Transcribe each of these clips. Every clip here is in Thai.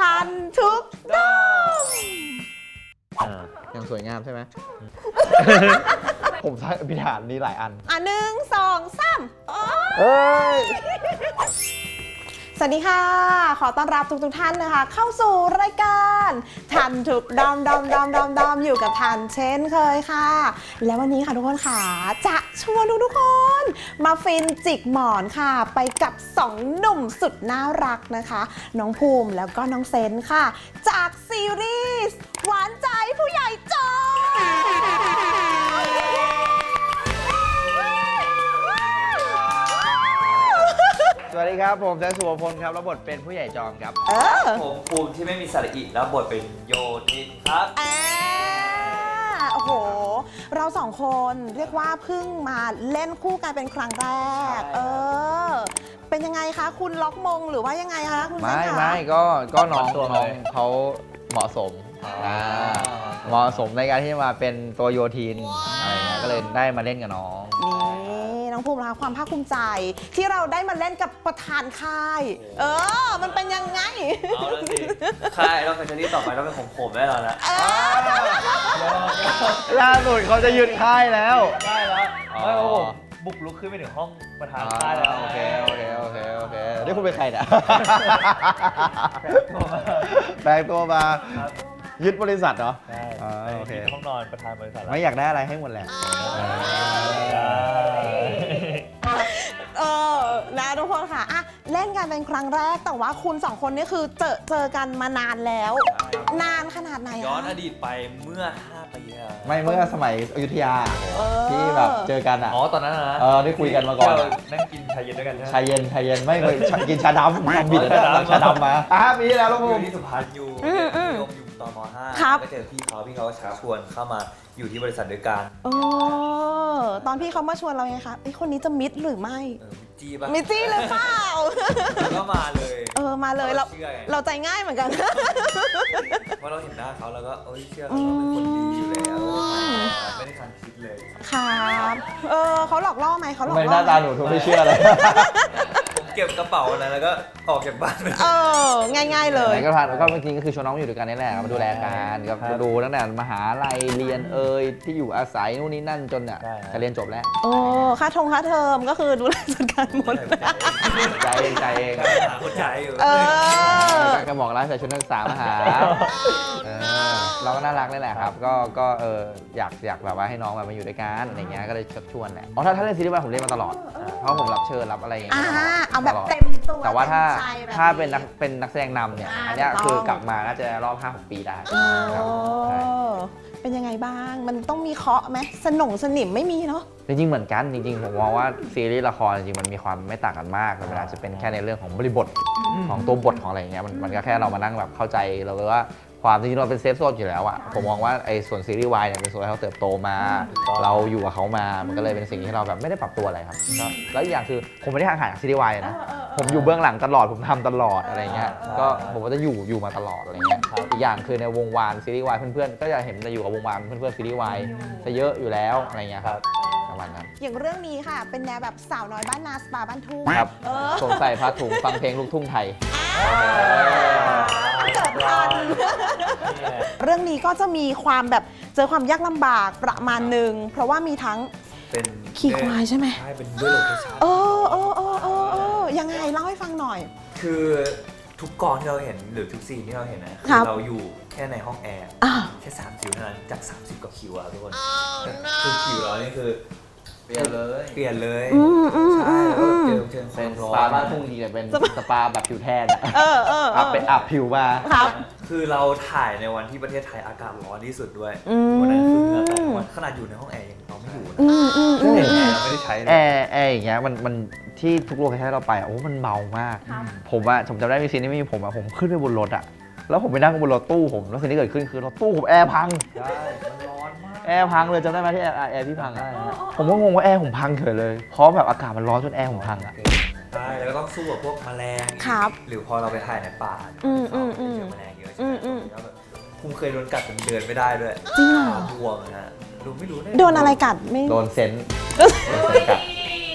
ทันทุกดอมอ่ายังสวยงามใช่ไหม ผมสร้างอภิธานนี้หลายอัน อะหนึ่งสองสามโอ้เอ้ย สวัสดีค่ะ ขอต้อนรับทุกทุกๆท่านนะคะ เข้าสู่รายการทันทุกดอมดอมดอมดอมดอมอยู่กับทันเช่นเคยค่ะ แล้ววันนี้ค่ะทุกคนค่ะจะชวนทุกทุกๆคน มาฟินจิกหมอนค่ะ ไปกับสองหนุ่มสุดน่ารักนะคะ น้องภูมิแล้วก็น้องเซนค่ะ จากซีรีส์หวานใจผู้ใหญ่จอ สวัสดีครับ ผมแซนสุวพลครับรับบทเป็นผู้ใหญ่จอมครับ เออผมภูมิที่ไม่มีสระอิแล้วบทเป็นโยทินครับ อ่าโอ้โห เราสองคนเรียกว่าเพิ่งมาเล่นคู่กันเป็นครั้งแรก ใช่ เออ เป็นยังไงคะ คุณล็อกมงหรือว่ายังไงคะคุณไม่เส้นคะไม่ก็ก็น้องตัวเลยน้องเขาเหมาะสมอ๋ออ่าเหมาะสมในการที่จะมาเป็นตัวโยทีนอะไรเงี้ยก็เลยได้มาเล่นกับน้อง นี่ น้องภูมินะคะความภาคภูมิใจ ที่เราได้มาเล่นกับประธานค่าย เออ มันเป็นยังไง เอาแล้วสิค่ายแล้วแฟชั่นที่ต่อไปต้องเป็นของผมแน่นอนละเออล่าสุดเขาจะยึดค่ายแล้ว ได้แล้วอ๋อไม่เพราะผมบุกลุกขึ้นไปถึงห้องประธานค่ายแล้วโอเคโอเคโอเคโอเคนี่คุณเป็นใครเนี่ยแปลงตัวมาครับยึดบริษัทเหรอใช่อ่าโอเคที่ห้องนอนประธานบริษัทแล้วไม่อยากได้อะไรให้หมดแหละเออ นะทุกคนค่ะอะเล่นกันเป็นครั้งแรก แต่ว่าคุณสองคนนี่คือเจอเจอกันมานานแล้ว นานขนาดไหนคะย้อนอดีตไปเมื่อ 5 ปีแล้วไม่เมื่อสมัยอยุธยาเออ ที่แบบเจอกันอะ อ๋อ ตอนนั้นนะเออได้คุยกันมาก่อน ที่เรานั่งกินชาเย็นด้วยกันใช่ไหม ชายเย็นชายเย็นไม่เคยกินชาดำทำบิดแล้วชาดำมาอะปีที่แล้วลูกอภูยู่มิ ที่สุพรรณอยู่อืมอืมยมอยู่ตอนมครับ .5 ก็เจอพี่เขาพี่เขาก็ชักชวนเข้ามาอยู่ที่บริษัทด้วยกันเออตอนพี่เขามาชวนเราไงคะไอ้ยคนนี้จะมิดหรือไม่ เออมิ จี้ปะมิดจี้หรือเปล่าก็มาเลยเออมาเลยเราเชื่อไงเราใจง่ายเหมือนกัน เพราะเราเห็นหน้าเขาแล้วก็เอ้ยเชื่อเขาว่าเป็นคนดีอยู่แล้วอืมไม่ได้ทันคิดเลย ครับ เออเขาหลอกล่อไหมเขาหลทำอกไมล่อหน้าตาหไหมนูถึงไม่เชื่อเลยผม เก็บกระเป๋าอันนั้นแล้วก็ออกจากบ้านไป เออ ง่าย ๆ เลย ไหนก็พาก็จริงๆก็คือชวนน้องมาอยู่ด้วยกันนี่แหละมาดูแลกันก็ครับดูตั้งแต่มหาลัยเรียนเอ่ยที่อยู่อาศัยนู่นนี่นั่นจนเนี่ยได้ครับ จะเรียนจบแล้วโอ้ ค่าทงค่าเทอมก็คือดูแลจัดการหมด ใจเองใจเองหาคนใจอยู่เออ ก็บอกแล้วใส่ชุดนักศึกษามาหาเออเราก็น่ารักนี่แหละครับ ก็ก็เอออยากอยากแบบว่าให้น้องแบบมาอยู่ด้วยกันอะไรเงี้ยก็เลยชักชวนแหละอ๋อถ้าถ้าเล่นซีรีส์วายผมเล่นมาตลอดเพราะผมรับเชิญรับอะไรอย่างเงี้อ่ายเอาแบบตลอดเต็มตัวแต่ว่าถ้าเต็มใจแบบถ้าเป็นนักเป็นนักแสดงนำเนี่ย อ่าอันเนี้ยถูกต้องคือกลับมาน่าจะรอบ5 6ปีได้โอ้ครับใช่ เป็นยังไงบ้าง มันต้องมีเคาะไหมสนงสนิมไม่มีเนาะ จริงๆ เหมือนกันจริงๆ ผมมองว่าซีรีส์ละครจริงๆ มันมีความไม่ต่างกันมากแต่เวลาจะเป็นแค่ในเรื่องของบริบทของตัวบทของอะไรอย่างเงี้ยมันมันก็แค่เรามานั่งแบบเข้าใจเราเลยว่า ความจริงๆเราเป็นเซฟโซนอยู่แล้วอะผมมองว่าไอ้ส่วนซีรีส์วายเนี่ยเป็นส่วนที่เขาเติบโตมา เราอยู่กับเขามา มันก็เลยเป็นสิ่งที่เราแบบไม่ได้ปรับตัวอะไรครับก็แล้วอีกอย่างคือผมไม่ได้ห่างหายจากซีรีส์วายนะ ผมอยู่เบื้องหลังตลอด ผมทำตลอดอะไรเงี้ย ก็ผมก็จะอยู่อยู่มาตลอดอะไรเงี้ย อีกอย่างคือในวงวานซีรีส์วายเพื่อนๆ ก็จะเห็นจะอยู่กับวงวานเพื่อนๆซีรีส์วายจะเยอะอยู่แล้วอะไรเงี้ยครับ ประมาณนั้นอย่างเรื่องนี้ค่ะ เป็นแนวแบบสาวน้อยบ้านนาสปาบ้านทุ่งครับเออสวมใส่ผ้าถุงฟังเพลงลูกทุ่งไทย เกิดทัน เรื่องนี้ก็จะมีความแบบเจอความยากลำบากประมาณหนึ่งเพราะว่ามีทั้ง เป็นขี่ควายใช่ไหม ใช่เป็นด้วยโลเคชั่นเออเออเออเออเออยังไงเล่าให้ฟังหน่อย คือทุกกองที่เราเห็นหรือทุกซีนที่เราเห็นนะครับเราอยู่แค่ในห้องแอร์ อ่า แค่3คิวเท่านั้นจาก 30กว่าคิวอะทุกคนคือคิวเรานี่คือ เปลี่ยนเลยเปลี่ยนเลยอืมอืมใช่อืมแล้วอืก็ม เจอเจอคเป็วานมสร้อปานบ้านทุ่งจริงๆเป็นสปาแบบผิวแทนอะเออเออเออัพอเป็นอัพผิวมาครับ คือเราถ่ายในวันที่ประเทศไทยอากาศร้อนที่สุดด้วยอืม วันนั้นคือเหงื่อแตกวันขนาดอยู่ในห้องแอร์ยังเราไม่อยู่นะอืมอืมอืม แอร์เราไม่ได้ใช้เลแอยร์แอร์อย่างเงี้ยมันมันที่ทุกโลเคชั่นเราไปอะโอ้มันเบามากผมอะผมจำได้มีซีนที่ไม่มีผมอะผมขึ้นไปบนรถอะแล้วผมไปนั่งบนรถตู้ผมแล้วสิ่งที่เกิดขึ้นคือรถตู้ผมแอร์พัง ใช่มันร้อนมาก แอร์พังเลยจำได้ไหมที่แอร์แอร์ที่พังอะผมก็งงว่าแอร์ผมพังเฉยเลยเพราะแบบอากาศมันร้อนจนแอร์ผมพังอะใช่แล้วก็ต้องสู้กับพวกแมลงครับ หรือพอเราไปถ่ายในป่าอืมอืมอืมเจอแมลงเยอะใช่อืไหมมอืม แล้วแบบคุณเคยโดนกัดจนเดินไม่ได้ด้วยจริงเหรอขาบวมนะฮะดูไม่รู้เยโดนอะไรกัดไม่ โดนเซนต์โดนเซนต์กัด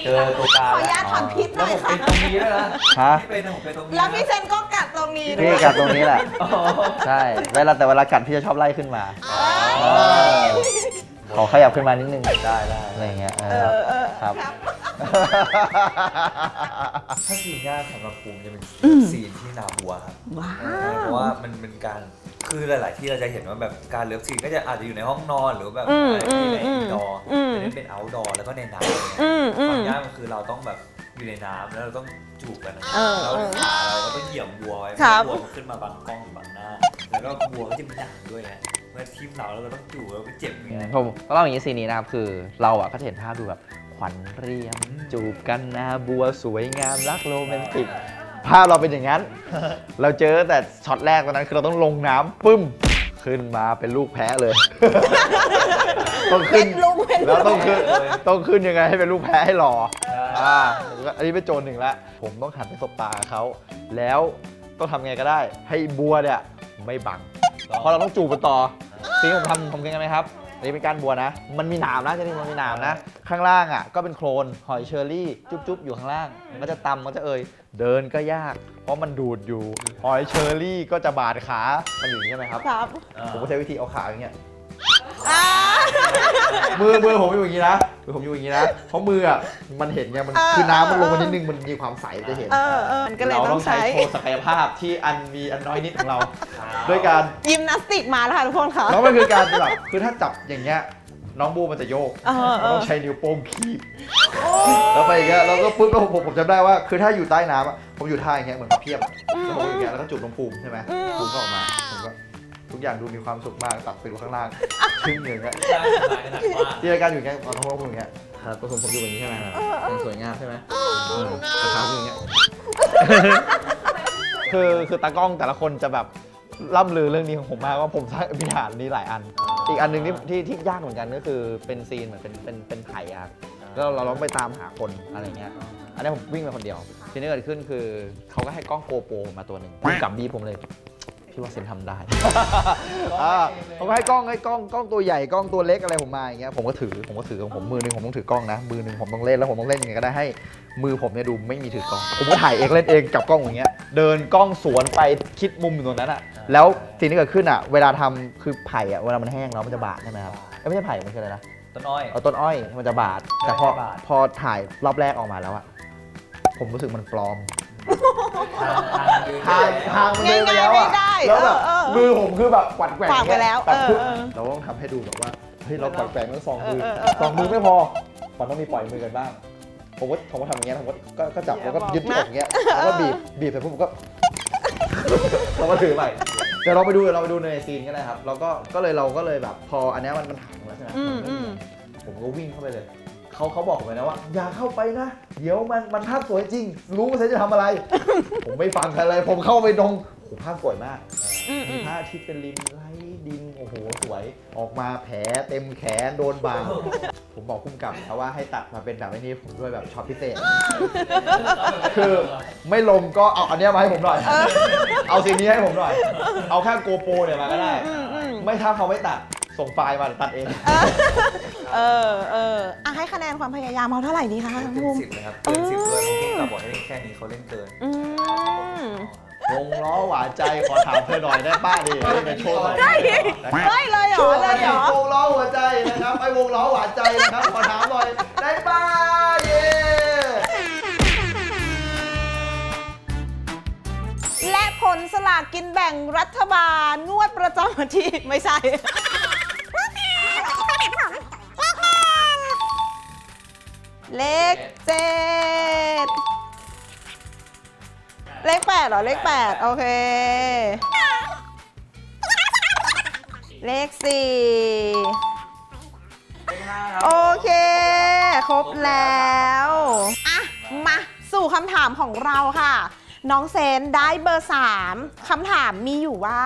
เจอตัวกาขรออนุญาตถอนพิษหแล้น่วอยผมค่ะ เป็นตรงนี้ด้วยนะฮะ พี่เป็นนะผมเป็นตรงนี้แล้วพี่เซนก็กัดตรงนี้ด้พี่วยกัดตรงนี้แหละ อ๋อใช่เวลาแต่เวลากัดพี่จะชอบไล่ขึ้นมาเอ้ย ขอขยับขึ้นมานิดนึงได้ได้อะไรอย่างเงี้ยเอเอออเออครับครับ ถ้าซีนยากสำหรับภูมิจะเป็นอืมซีนที่นาบัวครับว้าเออเพราะว่ามันเป็นการคือหลาย ๆ ที่เราจะเห็นว่าแบบการเลิฟซีนก็จะอาจจะอยู่ในห้องนอนหรือแบบอืมอะไรที่ในอือิมนดอร์อืม แต่นี่เป็นเอาท์ดอร์แล้วก็ในน้ำอะไรเงี้ยอืมอืความมยากมันคือเราต้องแบบอยู่ในน้ำแล้วเราต้องจูบกันนะเออแล้วเออขาเราก็ต้องเหยียบบัวไว้ครับ บัวมันขึ้นมาบังกล้องบังหน้า แล้วก็บัวก็จะมีหนังด้วยไงเมื่อทิ่มเราแล้วเราต้องจูบแล้วก็เจ็บอย่างเงี้ย ผมก็เล่าอย่างนี้ซีนนี้นะครับคือเราอะก็จะเห็นภาพดูแบบขวัญเรียมจูบกันนาบัวสวยงามรักโรแมนติก ภาพเราเป็นอย่างนั้น เราเจอแต่ช็อตแรกตอนนั้นคือเราต้องลงน้ำปึ้ม ขึ้นมาเป็นลูกแพ้เลย ต้องเป็ขึ้นนลุงเป็นแล้วลุต้องงขึ้นต้องขึ้นยังไงให้เป็นลูกแพ้ให้หล่ออ่าอันนี้เป็นโจรหนึ่งละผมต้องหันไปสบตาเขาแล้วต้องทำไงก็ได้ ให้บัวเนี่ยไม่บัง เพราะเราต้องจูบกันต่อซีนที่ผมทำผมยังไงไหมครับอันนี้เป็นการบัวนะ มันมีหนามนะจะนี่มันมีหนามนะ ข้างล่างอะก็เป็นโคลนหอยเชอรี่ จุ๊บๆ อยู่ข้างล่าง มันก็จะตำมันก็จะเอ่ยเดินก็ยาก เพราะมันดูดอยู่ หอยเชอรี่ก็จะบาดขา มันอยู่อย่างนี้ใช่ไหมครับ ครับ ผมก็ใช้วิธีเอาขาอย่างเงี้ย อ่ามือมือผมอยู่อย่างนี้นะมือผมอยู่อย่างนี้นะ เพราะมืออะมันเห็นไงมันเออคือน้ำมันลงมานิดนึงมันมีความใสจะเห็นเออเออมันก็เลยเราต้ต้อองงใช้ ใช้โชว์ศักยภาพที่อันมีอันน้อยนิดของเราด้วยการยิมนาสติกมาแล้วค่ะทุกคนค่ะแล้วมันคือการแบบคือถ้าจับอย่างเงี้ยน้องบูมันจะโยกเออเอมันอต้องใช้นิ้วโป้งคีบแล้วไปอย่างเงี้ยแล้วก็ปุ๊บแล้วผมผมจำได้ว่า คือถ้าอยู่ใต้น้ำอะผมอยู่ท่าอย่างเงี้ยเหมือนมาเพียบอะแล้วผมอย่างเงี้ยแล้วก็จุดลงภูมิใช่ไหมภูมิก็ออกมาผมก็ ทุกอย่างดูมีความสุขมากตัดไปดูข้างล่างครึ่งหนึ่งอะใช่ขนาดนั้นว่าที่รายการอยู่อย่างเงี้ยเอาน้องภูมิอย่างเงี้ยครับผมผมอยู่อย่างนี้ใช่ไหมยังสวยงามใช่ไหมเออแต่ขาผมอย่างเงี้ยคือคือตากล้องแต่ละคนจะแบบล่ำลือเรื่องนี้ของผมมากว่าผมสร้างพิธานนี้หลายอัน อีกอันหนึ่งที่ที่ที่ยากเหมือนกันก็คือเป็นซีนเหมือนเป็นเป็นเป็นไผ่อะครับแล้วเราเราต้องไปตามหาคนอะไรเงี้ย อันนี้ผมวิ่งไปคนเดียวทีนี้เกิดขึ้นคือเขาก็ให้กล้องโกโปรมาตัวหนึ่งพุ่งกับบีบผมเลย พี่ว่าเซนทำได้ อ่าเขาก็ให้กล้องให้กล้องกล้องตัวใหญ่กล้องตัวเล็กอะไรผมมาอย่างเงี้ยผมก็ถือผมก็ถือของผมมือหนึงผมต้องถือกล้องนะมือหนึงผมต้องเล่นแล้วผมต้องเล่นยังไงก็ได้ให้มือผมเนี่ยดูไม่มีถือกล้อง ผมก็ถ่ายเองเล่นเองกับกล้องอย่างเงี้ยเดินกล้องสวนไปคิดมุมอยู่ตรงนั้นอะแล้วสิ่งที่เกิดขึ้นอะเวลาทำคือไผ่อะเวลามันแห้งแล้วมันจะบาดใช่ไหมครับเอ้ยไม่ใช่ไผ่มันคืออะไรนะ ต้นอ้อย เอาต้นอ้อยมันจะบาด แต่พอไม่บาด พอถ่ายรอบแรกออกมาแล้วอะผมรู้สึกมันปลอม ทางทางมันเดินไปแล้วอะง่ายๆไม่ได้แล้วแบบเออเออมือผมคือแบบกวัดแกว่งฝากไปแล้วแบบปึ๊บเออเออเราต้องทำให้ดูแบบว่าเฮ้ยเรากวัดแกว่งทั้งสองมือเออเออเออสองมือไม่พอมันต้องมีปล่อยมือกันบ้างผมก็ผมก็ทำอย่างเงี้ยผมก็ก็ก็จับอย่าแล้วก็บอกยึดที่นะอกอย่างเงี้ยแล้วก็บีบบีบเสร็จปุ๊บผมก็ เราก็ถือใหม่เดี๋ยวเราไปดูเดี๋ยวเราไปดูในซีนกันนะครับ เราก็ก็เลยเราก็เลยแบบพออันเนี้ยมันมันถังแล้วใช่ไหมอืมมันไม่อืมีม ผมก็วิ่งเข้าไปเลย เขาเขาบอกผมเลยนะว่า อย่าเข้าไปนะ เดี๋ยวมันมันภาพสวยจริง รู้ว่าเซนจะทำอะไร ผมไม่ฟังใครเลยผมเข้าไปตรงโอ้โหภาพสวยมากอืมอืมีม พระอาทิตย์เป็นริมไล่ดินโอ้โหสวย ออกมาแผลเต็มแขนโดนบาดผมบอกคุ้มกับเขาว่าให้ตัดมาเป็นแบบนี้ผมด้วยแบบช็อตพิเศษ คือไม่ลงก็เอาอันเนี้ยมาให้ผมหน่อย เอาสิ่งนี้ให้ผมหน่อย เอาแค่โกโปรเนี่ยมาก็ได้อืมอืมไม่ถ้าเขาไม่ตัด ส่งไฟล์มาเดี๋ยวตัดเอง เออเอออะให้คะแนนความพยายามเขาเท่าไหร่ดีคะทั้งเต็มุมมสิบเลยครับเกินสิบเลยผมกลับบอกให้แค่นี้เขาเล่นเกินอืม วงล้อหวานใจขอถามเธอหน่อยได้ป้าดิในโชว์หน่อยได้ดิได้เลยเหรโชอว์เลยเหรอ วงล้อหัวใจนะครับไอ้วงล้อหวานใจนะครับขอถามหน่อยได้ป้าเย้และผลสลากกินแบ่งรัฐบาลงวดประจำวันที่ ไม่ใช่ เลขเจ็ดเลขแปดเหรอ เลขแปดโอเค เลขสี่โอเค ครบแล้ว อะ มาสู่คำถามของเราค่ะ น้องเซนได้เบอร์ 3คำถามมีอยู่ว่า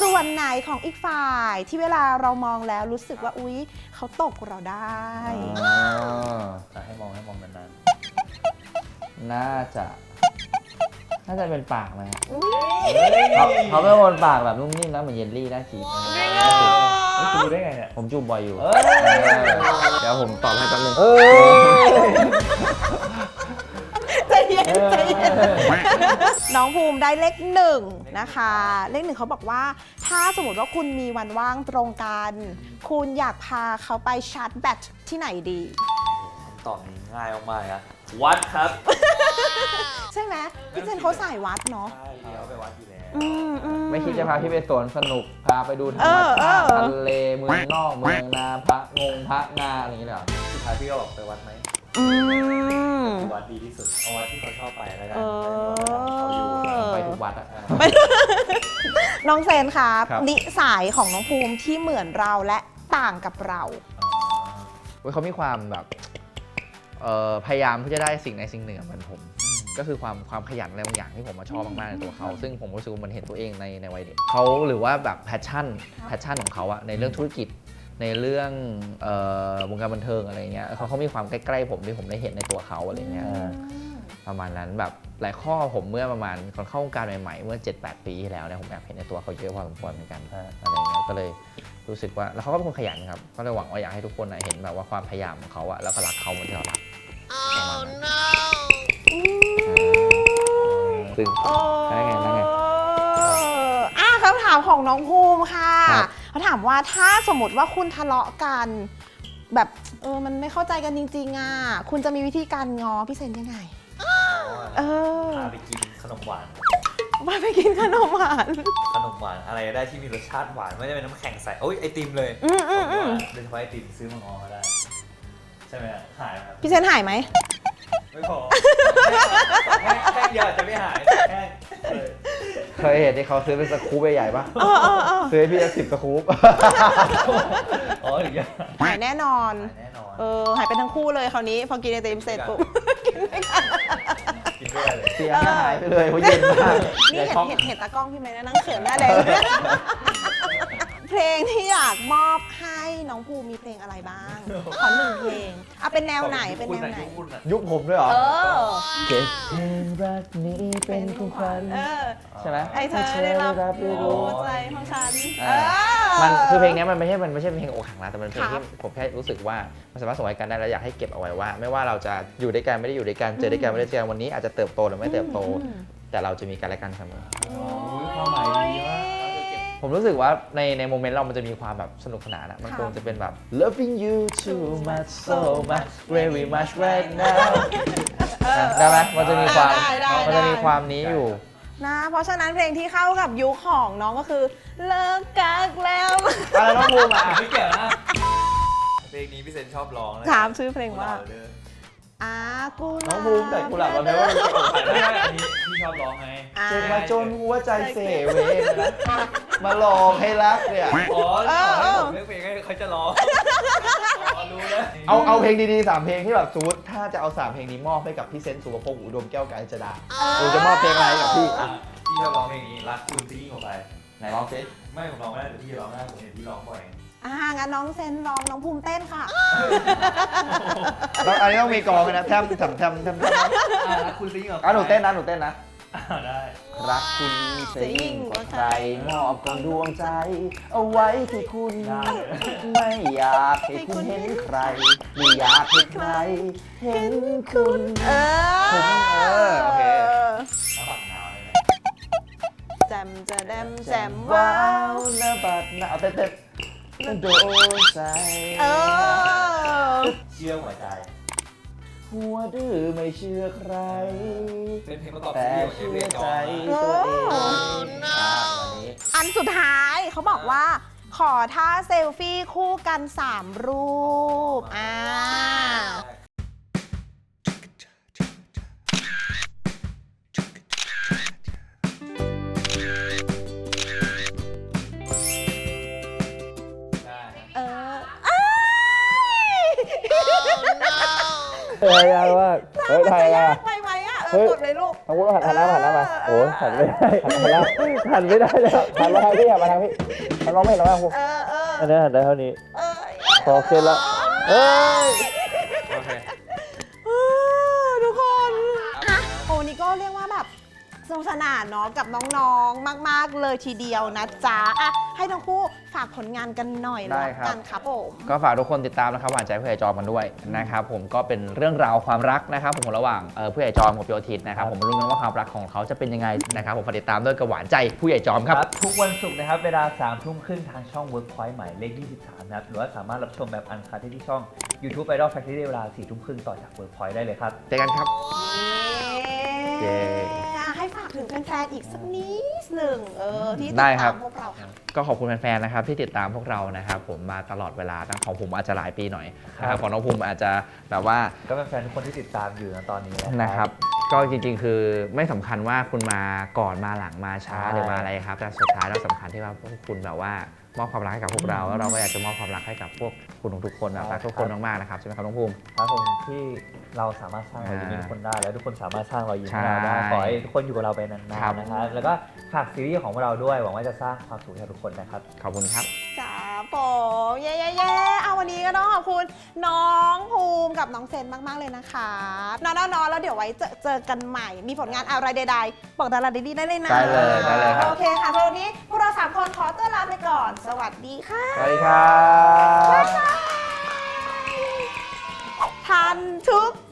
ส่วนไหนของอีกฝ่ายที่เวลาเรามองแล้วรู้สึกว่า อุ๊ย เขาตกเราได้ น่าจะ น่าจะเป็นปากไหมครับเขาเขาเป็นคนปากแบบนุ่มนิ่มนะเหมือนเยลลี่น่าจีบนะไม่คุณรู้ได้ไงเนี่ยผมจูบบ่อยอยู่เอ้ยเดี๋ยวผมตอบให้แป๊บนึงเออน้องภูมิได้เลขหนึ่งนะคะ เลขหนึ่งเขาบอกว่า ถ้าสมมติว่าคุณมีวันว่างตรงกัน คุณอยากพาเขาไปชาร์จแบตที่ไหนดีคำตอบนี้ง่ายมากๆนะวัดครับ ใช่ไหมพี่เจนเขาสายวัดเนาะใช่พี่เขาไปวัดอยู่แล้วอืมอื ไม่คิดจะพาพี่ไปสวนสนุก พาไปดูธรรเอมอเอชาอติทะเลเมืองนอกเมืองนาพระงงพระงาอะไรอย่างเงี้ยเหรอ สุดท้ายพี่ก็บอกไปวัดไหมอืม วัดดีที่สุดเอาวัดที่เขาชอบไปแล้วกันเออเขาอยู่ไปทุกวัดอะน้องเซนครับ ครับ นิสัยของน้องภูมิที่เหมือนเราและต่างกับเรา เว้ยเขามีความแบบเอ่อ พยายามที่จะได้สิ่งในสิ่งหนึ่งเหมือนผม ก็คือความความขยันอะไรบางอย่างที่ผมมาชอบมากๆในตัวเขา ซึ่งผมรู้สึกว่ามันเห็นตัวเองในในวัยเด็กเขาหรือว่าแบบแพชชั่นแพชชั่นของเขาอะในเรื่องธุรกิจในเรื่องเอ่อวงการบันเทิงอะไรเงี้ยเขาเขามีความใกล้ๆผมที่ผมได้เห็นในตัวเขาอะไรเงี้ยประมาณนั้นแบบหลายข้อผมเมื่อประมาณก่อนเข้าวงการใหม่ๆ เมื่อ 7-8 ปีที่แล้วเนี่ยผมแอบเห็นในตัวเขาเยอะพอสมควรเหมือนกันอะไรเงี้ยก็เลยรู้สึกว่าแล้วเขาก็เป็นคนขยันครับก็เลยหวังว่าอยากให้ทุกคนน่ะเห็นแบบว่าความพยายามของเขาอะแล้วก็รักเขาเหมือนที่เรารักประมาณนั้น ซึ่ง ได้ไงได้ไงอะคำถามของน้องภูมิค่ะครับ เขาถามว่าถ้าสมมติว่าคุณทะเลาะกัน แบบเออมันไม่เข้าใจกันจริงๆอะคุณจะมีวิธีการง้อพี่เซนยังไง เออพาไปกินขนมหวาน มาไปกินขนมหวาน ขนมหวานอะไรก็ได้ที่มีรสชาติหวานไม่ได้เป็นน้ำแข็งใสโอ้ยไอติมเลยอืมอืมอืมโดยเฉพาะไอติมซื้อมางอมาได้ ใช่ไหมฮะหายไหมครับพี่เซนหายไหม ไม่พอแค่แค่เดียวอาจจะไม่หายแค่เออเคยเห็นที่เขาซื้อเป็นสกู๊ปใหญ่ๆปะเออเออเออซื้อให้พี่สิบสกู๊ป อ๋อหรือยังหายแน่นอนหายแน่นอนเออ หายไปทั้งคู่เลยคราวนี้ พอกินไอติมเสร็จปุ๊บ กินไม่กันกินด้วยเลย เสียงก็หายไปเลยเพราะเย็นมากนี่อย่าเห็นช็อก เห็นเห็นตากล้องพี่ไหมนะนั่งเขินหน้าแดง เพลงที่อยากมอบให้น้องภูมิมีเพลงอะไรบ้าง ขอหนึ่งเพลงเอาเป็นแนวไหนเป็นแนวไหน คุณอะยุคผมด้วยเหรอ เออ เก็บเพลงรักนี้เป็นของขวัญเออ ใช่ไหมให้เธอได้รับได้รู้รู้ใจของฉันเอเอออ มันคือเพลงเนี้ยมันไม่ใช่มันไม่ใช่เพลงอกหักนะแต่มันเป็นเพลงครัที่บผมแค่รู้สึกว่ามันสามารถส่งให้กันได้แล้วอยากให้เก็บเอาไว้ว่า ไม่ว่าเราจะอยู่ด้วยกันไม่ได้อยู่ด้วยกันเจอด้วยกันไม่ได้เจอกันวันนี้อาจจะเติบโตหรือไม่เติบโตอืมแต่เราจะมีกันและกันเสมออุ๊ยความหมายดีมาก ผมรู้สึกว่าในในโมเมนต์เรามันจะมีความแบบสนุกสนานอะมันครับคงจะเป็นแบบ loving you too much so much very much right now ได้ไหมมันจะมีความได้ได้มันจะมีได้ความนี้อยู่ นะ เพราะฉะนั้นเพลงที่เข้ากับยุคของน้องก็คือ เลิกกักแล้วอะไรน้องภูมิอะไม่เกี่ยวนะเพลงนี้พี่เซนชอบร้องนะถามชื่อเพลงว่าเด้ออากูน้องภูมิแต่กุหลาบเราไม่ว่าเป็นเพลงอกหักไม่นะไม่อันนี้พี่ชอบร้องไง อ่าเจ็บมาจนหัวใจเสเวนะ มาหลอกให้รักเนี่ย อ๋อเออเออผมเลือกเพลงให้เขาจะร้องอ๋อรู้แล้วเอาเอาเพลงดีๆสามเพลงที่แบบสมมติถ้าจะเอาสามเพลงนี้มอบให้กับพี่เซนต์สุภพงษ์อุดมแก้วกาญจนาหนูจะมอบเพลงอะไรให้กับพี่อะพี่ชอบร้องเพลงนี้รักคุณที่ยิ่งกว่าใครไหนร้องสิไม่ผมร้องไม่ได้แต่พี่ร้องได้ผมเห็นพี่ร้องบ่อยอ่างั้นน้องเซนร้องน้องภูมิเต้นค่ะ แล้วอันนี้ต้องมีกลองด้วยนะแทมแทมแทมแทมแทมอะรักคุณที่ยิ่งกว่าใครอะหนูเต้นนะหนูเต้นนะอะ ได้ รักคุณจะยิ่งกว่าใครมอบกองดวงใจ เอาไว้ที่คุณ ได้ ไม่อยากให้คุณเห็นใคร ไม่อยากให้ใคร เห็นคุณ เออผมเออโอเคน้ำบักหนาวเลยนะแจมจะแดมแจมว้าว้าววนะบัดนะเอาเต้นเต้นโดนใจ เออ เชื่อหัวใจ หัวดื้อไม่เชื่อใคร เป็นเพลงประกอบแต่ซีรีส์ของเชื่เออเวอใจร์จอห์นตัวเองอะวันนี้ อันสุดท้ายเขาบอกว่า ขอท่าเซลฟี่คู่กัน 3 รูป อ่าได้ เฮ้ยยากมากเฮ้ยไทยจะละยากไปไหมอะเอเฮ้อยกดเลยลูก ทางวุ้นหันหน้าหันหน้ามาโอ้ยหันไม่ได้หันไม่ได้หันไม่ได้เลยหันมาทางพี่หันมาทางพี่มันมองไม่เห็นหรอกนะครูเออเอออันนี้หันได้เท่านี้ เออพอขึ้นแล้วเอ้ย อเคเออทุกคนอะโอ้นี่ก็เรียกว่าแบบสกสนานเนาะกับน้องๆ มาก ๆ เลยทีเดียวนะจ๊ะอะให้ทั้งคู่ฝากผลงานกันหน่อยได้แล้วครับ กันครับผม ก็ฝากทุกคนติดตามนะครับหวานใจผู้ใหญ่จอมกันด้วยนะครับผมก็เป็นเรื่องราวความรักนะครับผมระหว่างเอ่อผู้ใหญ่จอมกับพี่โอทิศนะครับผมมาลุ้นกันว่าความรักของเขาจะเป็นยังไงนะครับผมฝากติดตามด้วยกับหวานใจผู้ใหญ่จอมครับทุกวันศุกร์นะครับเวลา3ามทุ่มครึ่งทางช่อง Workpoint หมายเลข 23 นะครับ หรือว่าสามารถรับชมแบบอันคัดได้ที่ช่อง YouTube Idol Factory เวลา4ี่ทุ่มครึ่งต่อจาก Workpoint ได้เลยครับ เจอกันครับ เย้ให้ฝากถึงแฟนๆอีกสักนิดหนึ่งเออที่ติดได้ครัตาบ มพวกเราค่ะ ก็ขอบคุณแฟนๆ นะครับที่ติดตามพวกเรานะครับผมมาตลอดเวลาตั้งของผมอาจจะหลายปีหน่อยนะครับของน้องภูมิอาจจะแบบว่าก็เป็นแฟนทุกคนที่ติดตามอยู่นะตอนนี้นะนะครับ ก็จริงๆ คือไม่สำคัญว่าคุณมาก่อนมาหลังมาช้าใช่หรือมาอะไรครับ แต่สุดท้ายแล้วสำคัญที่ว่าพวกคุณแบบว่า มอบความรักให้กับพวกเรา แล้วเราก็อยากจะมอบความรักให้กับพวกคุณทุกๆคนแบบรักทุกคนมากๆนะครับใช่ไหมครับน้องภูมิ ครับผมที่เราสามารถสร้างรอยยิ้มให้ทุกคนได้ แล้วทุกคนสามารถสร้างรอยยิ้มให้เราได้ใช่ขอให้ทุกคนอยู่กับเราไปนานครับ ๆนะครับแล้วก็ฝากซีรีส์ของพวกเราด้วยหวังว่าจะสร้างความสุขให้กับทุกคนนะครับ ขอบคุณครับ ครับผมเย้เย้เย้เอาวันนี้ก็ต้องขอบคุณน้องภูมิกับน้องเซนมาก ๆ เลยนะคะน้องๆแล้วเดี๋ยวไว้เจอเจอกันใหม่ มีผลงานอะไรใดๆบอกดาราดีๆได้เลยนะได้เลยได้เลยครับ โอเคค่ะสำหรับวันนี้พวกเราสามคนขอตัวลาไปก่อน สวัสดีค่ะสวัสดีครับทันทุกด